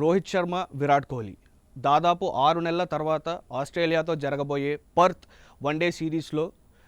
రోహిత్ శర్మ విరాట్ కోహ్లీ. దాదాపు ఆరు నెలల తర్వాత ఆస్ట్రేలియాతో జరగబోయే పర్త్ వన్డే సిరీస్లో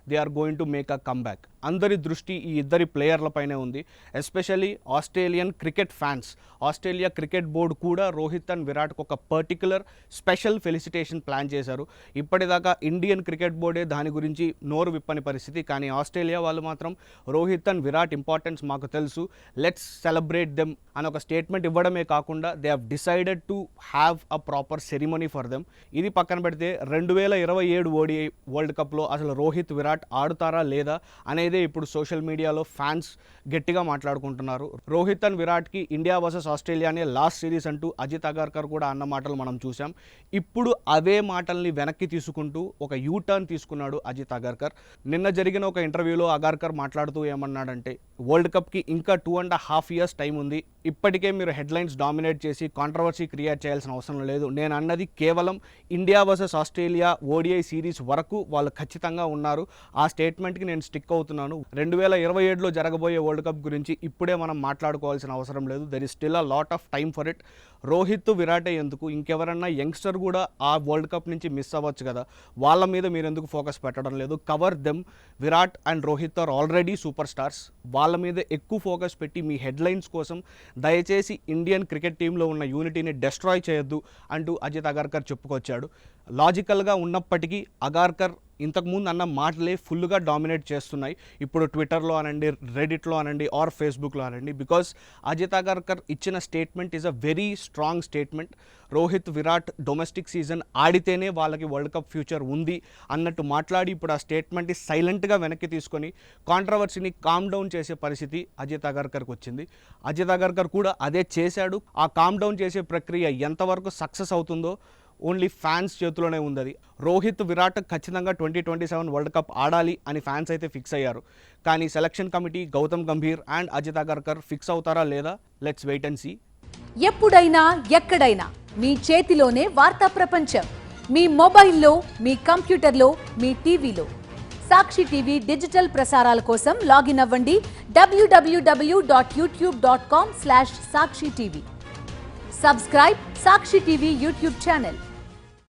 they are going to make a comeback. అందరి దృష్టి ఈ ఇద్దరి ప్లేయర్లపైనే ఉంది. Especially Australian cricket fans. Australia cricket board కూడా రోహిత్ అండ్ విరాట్కి ఒక పర్టికులర్ స్పెషల్ ఫెలిసిటేషన్ ప్లాన్ చేశారు. ఇప్పటిదాకా ఇండియన్ క్రికెట్ బోర్డే దాని గురించి నోరు విప్పని పరిస్థితి. కానీ ఆస్ట్రేలియా వాళ్ళు మాత్రం రోహిత్ అండ్ విరాట్ ఇంపార్టెన్స్ మాకు తెలుసు. లెట్స్ సెలబ్రేట్ దెమ్ అని ఒక స్టేట్మెంట్ ఇవ్వడమే కాకుండా they have decided to have a proper ceremony for them ఇది పక్కన పెడితే రెండు వేల ఇరవై ఏడు ఓడిఐ వరల్డ్ కప్లో అసలు రోహిత్ విరాట్ ఆడుతారా లేదా అనే అనేదే ఇప్పుడు సోషల్ మీడియాలో ఫ్యాన్స్ గట్టిగా మాట్లాడుకుంటున్నారు రోహిత్ అండ్ విరాట్కి ఇండియా వర్సెస్ ఆస్ట్రేలియానే లాస్ట్ సిరీస్ అంటూ అజిత్ అగార్కర్ కూడా అన్న మాటలు మనం చూసాం ఇప్పుడు అవే మాటల్ని వెనక్కి తీసుకుంటూ ఒక యూ టర్న్ తీసుకున్నాడు అజిత్ అగార్కర్. నిన్న జరిగిన ఒక ఇంటర్వ్యూలో అగార్కర్ మాట్లాడుతూ ఏమన్నాడంటే వరల్డ్ కప్కి ఇంకా two and half years time ఉంది ఇప్పటికే మీరు హెడ్లైన్స్ డామినేట్ చేసి కాంట్రవర్సీ క్రియేట్ చేయాల్సిన అవసరం లేదు. నేను అన్నది కేవలం India versus Australia ODI series వరకు వాళ్ళు ఖచ్చితంగా ఉన్నారు. ఆ స్టేట్మెంట్కి నేను స్టిక్ అవుతున్నాను. రెండు వేల ఇరవై ఏడులో జరగబోయే వరల్డ్ కప్ గురించి ఇప్పుడే మనం మాట్లాడుకోవాల్సిన అవసరం లేదు. There is still a lot of time for it Rohit విరాటే ఎందుకు? ఇంకెవరన్నా యంగ్స్టర్ కూడా ఆ వరల్డ్ కప్ నుంచి మిస్ అవ్వచ్చు కదా. వాళ్ళ మీద మీరు ఎందుకు ఫోకస్ పెట్టడం లేదు? Cover them Virat and Rohit are already super stars వాళ్ళ మీద ఎక్కువ ఫోకస్ పెట్టి మీ హెడ్లైన్స్ కోసం దయచేసి ఇండియన్ క్రికెట్ టీంలో ఉన్న యూనిటీని డెస్ట్రాయ్ చేయొద్దు అంటూ అజిత్ అగార్కర్ చెప్పుకొచ్చాడు. లాజికల్గా ఉన్నప్పటికీ అగార్కర్ ఇంతకుముందు అన్న మాటలే ఫుల్గా డామినేట్ చేస్తున్నాయి. ఇప్పుడు ట్విట్టర్లో అనండి రెడిట్లో అనండి ఆర్ ఫేస్బుక్లో అనండి బికాస్ అజిత్ అగార్కర్ ఇచ్చిన statement is a very strong statement Rohit Virat domestic season ఆడితేనే వాళ్ళకి వరల్డ్ కప్ ఫ్యూచర్ ఉంది అన్నట్టు మాట్లాడి ఇప్పుడు ఆ స్టేట్మెంట్ సైలెంట్గా వెనక్కి తీసుకొని కాంట్రవర్సీని కామ్ డౌన్ చేసే పరిస్థితి అజిత్ అగర్కర్కి వచ్చింది. అజిత్ అగర్కర్ కూడా అదే చేశాడు. ఆ కామ్ డౌన్ చేసే ప్రక్రియ ఎంతవరకు సక్సెస్ అవుతుందో ఓన్లీ ఫ్యాన్స్ చేతిలోనే ఉంది అది రోహిత్ విరాట్ ఖచ్చితంగా twenty twenty seven world cup ఆడాలి అని ఫ్యాన్స్ అయితే ఫిక్స్ అయ్యారు. కానీ selection committee Gautam Gambhir and Ajit Agarkar fix అవుతారా లేదా? లెట్స్ వెయిట్ అండ్ సీ ఎప్పుడైనా ఎక్కడైనా మీ చేతిలోనే వార్తా ప్రపంచం. మీ మొబైల్లో మీ కంప్యూటర్లో మీ టీవీలో. సాక్షి టీవీ డిజిటల్ ప్రసారాల కోసం లాగిన్ అవ్వండి. W W W dot YouTube dot com slash Sakshi TV. Subscribe Sakshi TV YouTube channel.